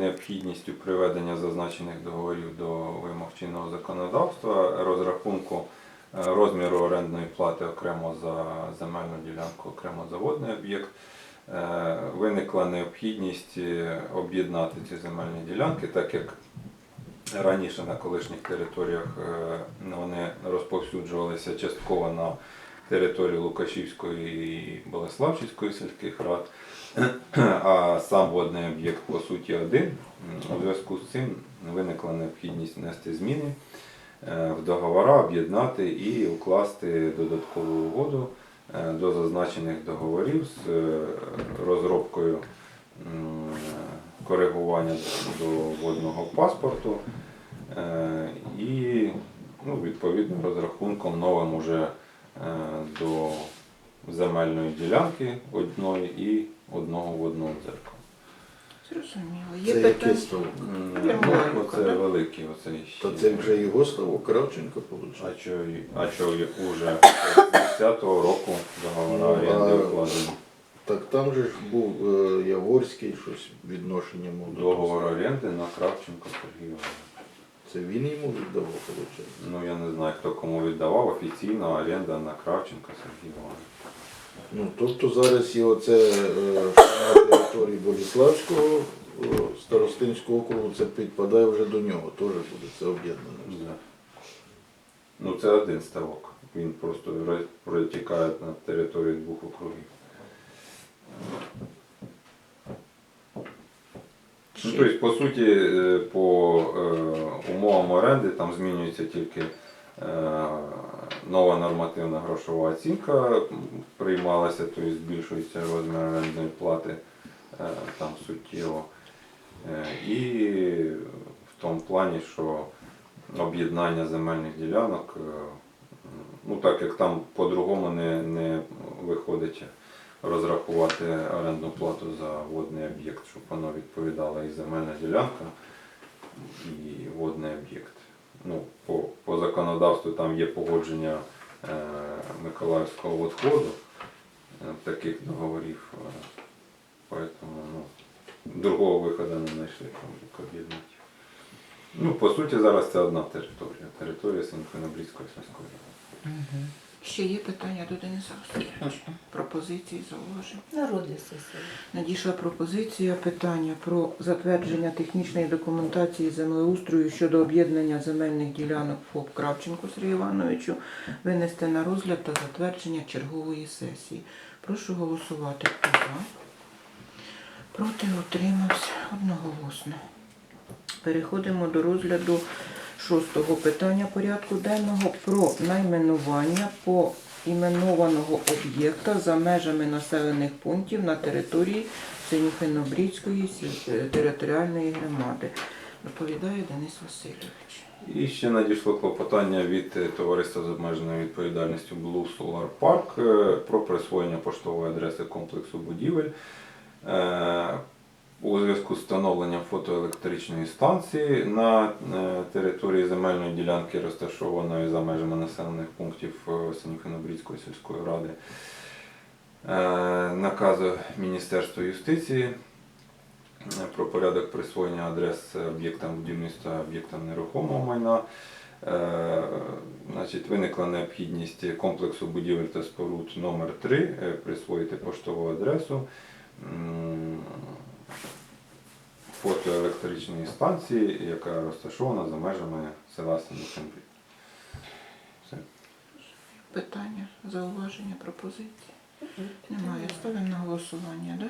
необхідністю приведення зазначених договорів до вимог чинного законодавства, розрахунку е, розміру орендної плати окремо за земельну ділянку, окремо за водний об'єкт. Е, Виникла необхідність е, об'єднати ці земельні ділянки, так як раніше на колишніх територіях вони розповсюджувалися частково на території Лукашівської і Болеславської сільських рад, а сам водний об'єкт по суті один. У зв'язку з цим виникла необхідність внести зміни е, в договора, об'єднати і укласти додаткову угоду е, до зазначених договорів з е, розробкою коригування до водного паспорту і ну, відповідно розрахунком новим уже до земельної ділянки одної і одного водного дзеркала. Зрозуміло. Є Це питання? яке ставок? Ну, оце великий, оцей ще. То це вже його ставок, Кравченко А що, й- а що й уже з 10-го року договора Ну, оренди а- укладені. Так там же ж був е, Яворський щось відношення мов до Договор того. оренди на Кравченко Сергій Іванович. Це він йому віддавав, виходить? Ну я не знаю, хто кому віддавав. Офіційна оренда на Кравченка Сергій Іванович. Ну, тобто зараз і оце е, на території Боліславського е, старостинського округу, це підпадає вже до нього, теж буде це об'єднано. Да. Ну це один ставок. Він просто протікає на території двох округів. Ну, тобто, по суті, е, по е, умовам оренди там змінюється тільки е, нова нормативна грошова оцінка приймалася, тобто збільшується розмір орендної плати е, там суттєво. Е, І в тому плані, що об'єднання земельних ділянок, е, ну так як там по-другому не, не виходить розрахувати орендну плату за водний об'єкт, щоб воно відповідало і земельна ділянка, і водний об'єкт. Ну, законодавству там є погодження е, Миколаївського водходу е, таких договорів. Е, поэтому, ну, другого виходу не знайшли, там, об'єднати. Ну, по суті, зараз це одна територія. Територія Синько-Набрідської сільської ради. Ще є питання до Дениса Васильовича? Пропозиції, зауваження? Народи сесії. Надійшла пропозиція питання про затвердження технічної документації землеустрою щодо об'єднання земельних ділянок ФОП Кравченку Сергію Івановичу винести на розгляд та затвердження чергової сесії. Прошу голосувати. Хто за? Проти утримався одноголосно. Переходимо до розгляду шостого питання порядку денного про найменування по іменованого об'єкта за межами населених пунктів на території Синюхинобрідської територіальної громади. Доповідає Денис Васильович. І ще надійшло клопотання від е, товариства з обмеженою відповідальністю Blue Solar Park е, про присвоєння поштової адреси комплексу будівель. У зв'язку з встановленням фотоелектричної станції на е, території земельної ділянки, розташованої за межами населених пунктів е, Синьохинобрідської сільської ради, е, наказу Міністерства юстиції про порядок присвоєння адрес об'єктам будівництва, об'єктам нерухомого майна. Значить, виникла необхідність комплексу будівель та споруд номер 3 присвоїти поштову адресу фотоелектричної станції, яка розташована за межами села. Все. Питання, зауваження, пропозиції? Немає. Ставимо на голосування, так?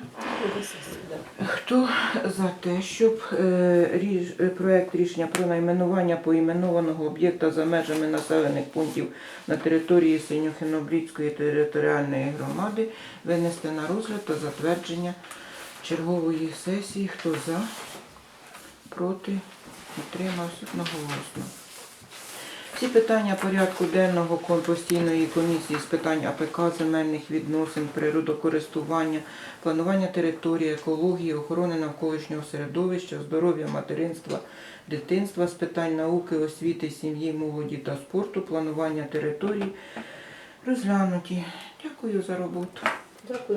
Да. Хто за те, щоб е, ріж- е, проект рішення про найменування поіменованого об'єкта за межами населених пунктів на території Синьохинобрідської територіальної громади винести на розгляд та затвердження чергової сесії? Хто за? Проти? Утримався одноголосно. Всі питання порядку денного кон- постійної комісії з питань АПК, земельних відносин, природокористування, планування території, екології, охорони навколишнього середовища, здоров'я, материнства, дитинства, з питань науки, освіти, сім'ї, молоді та спорту, планування територій розглянуті. Дякую за роботу. Дякую.